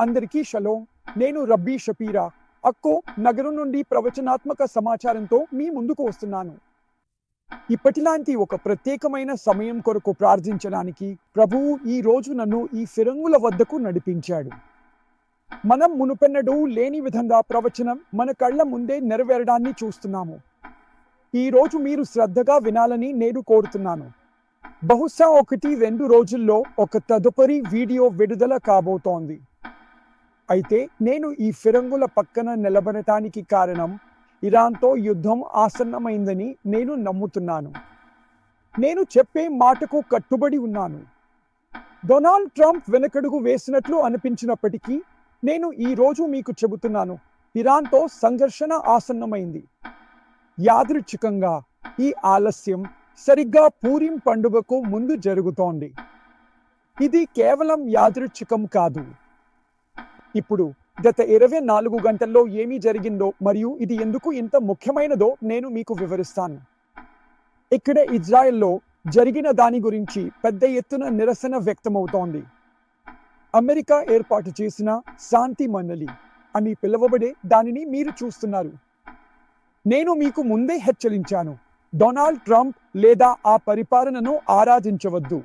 అందరికీ షలో. నేను రబ్బీ షపీరా. అక్కో నగరం నుండి ప్రవచనాత్మక సమాచారంతో మీ ముందుకు వస్తున్నాను. ఇప్పటిలాంటి ఒక ప్రత్యేకమైన సమయం కొరకు ప్రార్థించడానికి ప్రభువు ఈ రోజు నన్ను ఈ ఫిరంగుల వద్దకు నడిపించాడు. మనం మునుపెన్నడూ లేని విధంగా ప్రవచనం మన కళ్ళ ముందే నెరవేరడాన్ని చూస్తున్నాము. ఈ రోజు మీరు శ్రద్ధగా వినాలని నేను కోరుతున్నాను. బహుశా ఒకటి రెండు రోజుల్లో ఒక తదుపరి వీడియో విడుదల కాబోతోంది. అయితే నేను ఈ ఫిరంగుల పక్కన నిలబడటానికి కారణం ఇరాన్తో యుద్ధం ఆసన్నమైందని నేను నమ్ముతున్నాను. నేను చెప్పే మాటకు కట్టుబడి ఉన్నాను. డొనాల్డ్ ట్రంప్ వెనకడుగు వేసినట్లు అనిపించినప్పటికీ నేను ఈరోజు మీకు చెబుతున్నాను ఇరాన్తో సంఘర్షణ ఆసన్నమైంది. యాదృచ్ఛికంగా ఈ ఆలస్యం సరిగ్గా పూరిం పండుగకు ముందు జరుగుతోంది. ఇది కేవలం యాదృచ్ఛికం కాదు. ఇప్పుడు గత ఇరవై నాలుగు గంటల్లో ఏమి జరిగిందో మరియు ఇది ఎందుకు ఇంత ముఖ్యమైనదో నేను మీకు వివరిస్తాను. ఇక్కడ ఇజ్రాయెల్లో జరిగిన దాని గురించి పెద్ద ఎత్తున నిరసన వ్యక్తమవుతోంది. అమెరికా ఏర్పాటు చేసిన శాంతి మండలి అని పిలువబడే దానిని మీరు చూస్తున్నారు. నేను మీకు ముందే హెచ్చరించాను డొనాల్డ్ ట్రంప్ లేదా ఆ పరిపాలనను ఆరాధించవద్దు.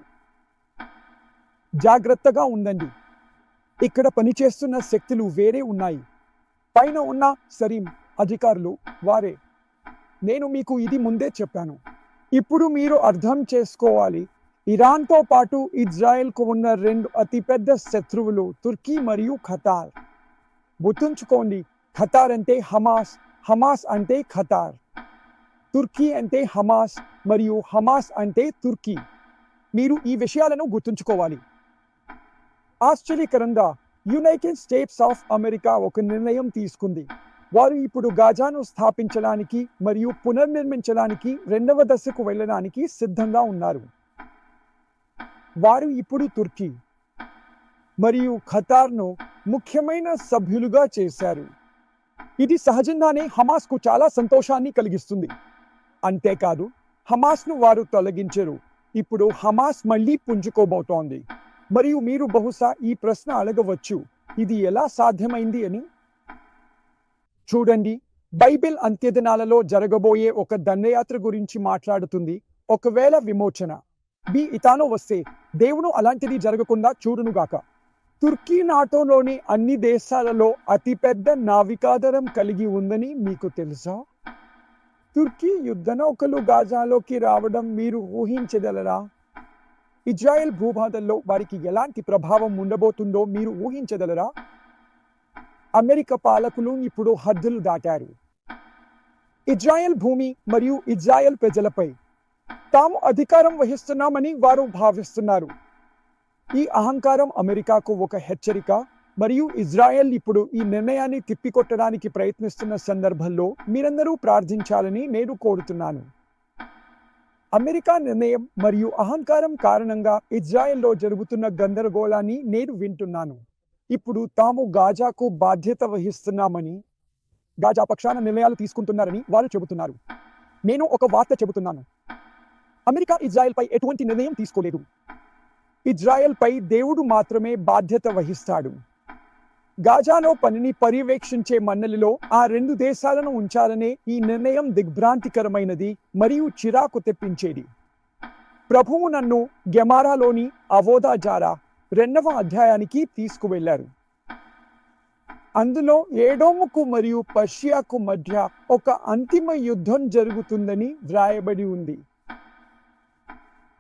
జాగ్రత్తగా ఉండండి. ఇక్కడ పనిచేస్తున్న శక్తులు వేరే ఉన్నాయి. పైన ఉన్న సరీం అధికారులు వారే. నేను మీకు ఇది ముందే చెప్పాను. ఇప్పుడు మీరు అర్థం చేసుకోవాలి. ఇరాన్తో పాటు ఇజ్రాయెల్కు ఉన్న రెండు అతిపెద్ద శత్రువులు తుర్కీ మరియు ఖతార్. గుర్తుంచుకోండి ఖతార్ అంటే హమాస్ హమాస్ అంటే ఖతార్. తుర్కీ అంటే హమాస్ మరియు హమాస్ అంటే తుర్కీ. మీరు ఈ విషయాలను గుర్తుంచుకోవాలి. ఆశ్చర్యకరంగా యునైటెడ్ స్టేట్స్ ఆఫ్ అమెరికా ఒక నిర్ణయం తీసుకుంది. వారు ఇప్పుడు గాజాను స్థాపించడానికి మరియు పునర్నిర్మించడానికి రెండవ దశకు వెళ్ళడానికి సిద్ధంగా ఉన్నారు. వారు ఇప్పుడు తుర్కీ మరియు ఖతార్ను ముఖ్యమైన సభ్యులుగా చేశారు. ఇది సహజంగానే హమాస్కు చాలా సంతోషాన్ని కలిగిస్తుంది. అంతేకాదు హమాస్ను వారు తొలగించరు. ఇప్పుడు హమాస్ మళ్ళీ పుంజుకోబోతోంది. మరియు మీరు బహుశా ఈ ప్రశ్న అడగవచ్చు. ఇది ఎలా సాధ్యమైంది అని? చూడండి. బైబిల్ అంత్యదినాలలో జరగబోయే ఒక దండయాత్ర గురించి మాట్లాడుతుంది. ఒకవేళ విమోచన. బి ఇతానో వస్తే దేవుడు అలాంటిది జరగకుండా చూడునుగాక. తుర్కీ నాటోలోని అన్ని దేశాలలో అతిపెద్ద నావికాదరం కలిగి ఉందని మీకు తెలుసా? తుర్కీ యుద్ధ నౌకలు గాజాలోకి రావడం మీరు ఊహించగలరా? ఇజ్రాయెల్ భూభాగంలో వారికి ఎలాంటి ప్రభావం ఉండబోతుందో మీరు ఊహించగలరా? అమెరికా పాలకులు ఇప్పుడు హద్దులు దాటారు. ఇజ్రాయెల్ భూమి మరియు ఇజ్రాయెల్ ప్రజలపై తాము అధికారం వహిస్తున్నామని వారు భావిస్తున్నారు. ఈ అహంకారం అమెరికాకు ఒక హెచ్చరిక మరియు ఇజ్రాయెల్ ఇప్పుడు ఈ నిర్ణయాన్ని తిప్పికొట్టడానికి ప్రయత్నిస్తున్న సందర్భంలో మీరందరూ ప్రార్థించాలని నేను కోరుతున్నాను. అమెరికా నిర్ణయం మరియు అహంకారం కారణంగా ఇజ్రాయెల్లో జరుగుతున్న గందరగోళాన్ని నేను వింటున్నాను. ఇప్పుడు తాము గాజాకు బాధ్యత వహిస్తున్నామని గాజా పక్షాన నిర్ణయాలు తీసుకుంటున్నారని వారు చెబుతున్నారు. నేను ఒక వార్త చెబుతున్నాను. అమెరికా ఇజ్రాయెల్పై ఎటువంటి నిర్ణయం తీసుకోలేదు. ఇజ్రాయెల్పై దేవుడు మాత్రమే బాధ్యత వహిస్తాడు. గాజాలో పనిని పర్యవేక్షించే మన్నెలలో ఆ రెండు దేశాలను ఉంచాలనే ఈ నిర్ణయం దిగ్భ్రాంతికరమైనది మరియు చిరాకు తెప్పించేది. ప్రభువు నన్ను గెమారాలోని అవోదా జారా రెండవ అధ్యాయానికి తీసుకువెళ్ళారు. అందులో ఏడోముకు మరియు పర్షియాకు మధ్య ఒక అంతిమ యుద్ధం జరుగుతుందని వ్రాయబడి ఉంది.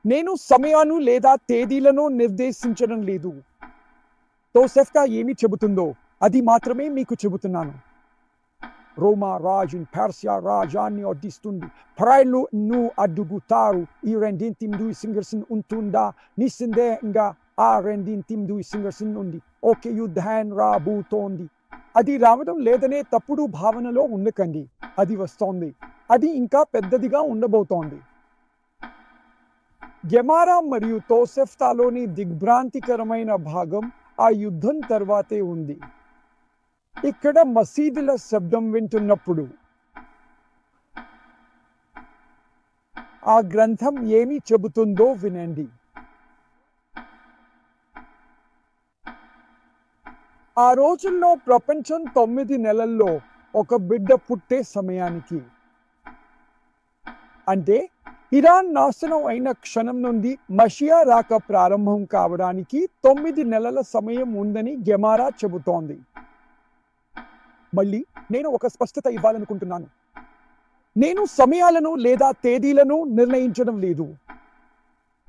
నేను సమయాను లేదా తేదీలను నిర్దేశించడం లేదు. తోసెఫ్కా ఏమి చెబుతుందో అది మాత్రమే మీకు చెబుతున్నాను. రోమా రాజు పార్సియా రాజాన్ని వడ్డిస్తుంది ప్రజలు ను అడ్డుగుతారు. ఈ రెండింటి ముందు సింగర్సన్ ఉంటుందా? నిస్సందేహంగా ఆ రెండింటి ముందు సింగర్సన్ ఉంది. ఓకే యుద్ధాన్ రాబోతోంది. అది రావడం లేదనే తప్పుడు భావనలో ఉండకండి. అది వస్తోంది. అది ఇంకా పెద్దదిగా ఉండబోతోంది. గెమారా మరియు తోసెఫ్తాలోని దిగ్భ్రాంతికరమైన భాగం ఆ యుద్ధం తర్వాతే ఉంది. ఇక్కడ మసీదుల శబ్దం వింటున్నప్పుడు ఆ గ్రంథం ఏమి చెబుతుందో వినండి. ఆ రోజుల్లో ప్రపంచం తొమ్మిది నెలల్లో ఒక బిడ్డ పుట్టే సమయానికి అంటే ఇరాన్ నాశనం అయిన క్షణం నుండి మషియా రాక ప్రారంభం కావడానికి తొమ్మిది నెలల సమయం ఉందని గెమారా చెబుతోంది. మళ్ళీ నేను ఒక స్పష్టత ఇవ్వాలనుకుంటున్నాను. నేను సమయాలను లేదా తేదీలను నిర్ణయించడం లేదు.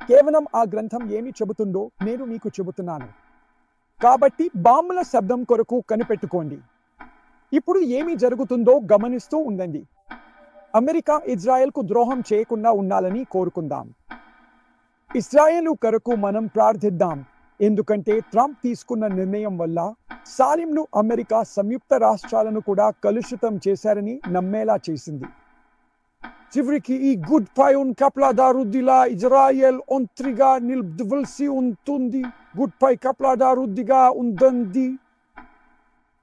కేవలం ఆ గ్రంథం ఏమి చెబుతుందో నేను మీకు చెబుతున్నాను. కాబట్టి బాంబుల శబ్దం కొరకు కనిపెట్టుకోండి. ఇప్పుడు ఏమి జరుగుతుందో గమనిస్తూ ఉండండి. అమెరికా ఇజ్రాయెల్కు ద్రోహం చేయకుండా ఉండాలని కోరుకుందాం. ఇజ్రాయెల్ కొరకు మనం ప్రార్థిద్దాం. ఎందుకంటే ట్రంప్ తీసుకున్న నిర్ణయం వల్ల సాలింను అమెరికా సంయుక్త రాష్ట్రాలను కూడా కలుషితం చేశారని నమ్మేలా చేసింది. చివరికి ఈ గుడ్ ఫైన్ కప్లాదారుద్దిలా ఇజ్రాయెల్ ఒంత్రిగా నిలవలసి ఉంటుంది. గుడ్ పై కప్లాదారుద్దిగా ఉందంది.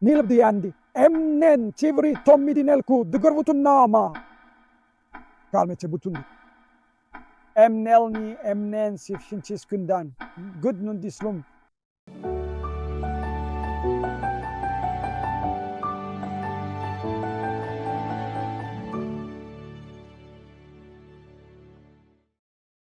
ఎం ఎంనెన్ చివరి తొమ్మిది నెలకు దిగరుగుతున్నామా కామె చెబుతుంది ఎంనెల్ని ఎంనెన్ శిక్షించేసుకుందాం గుడ్ నుండి స్లోమ్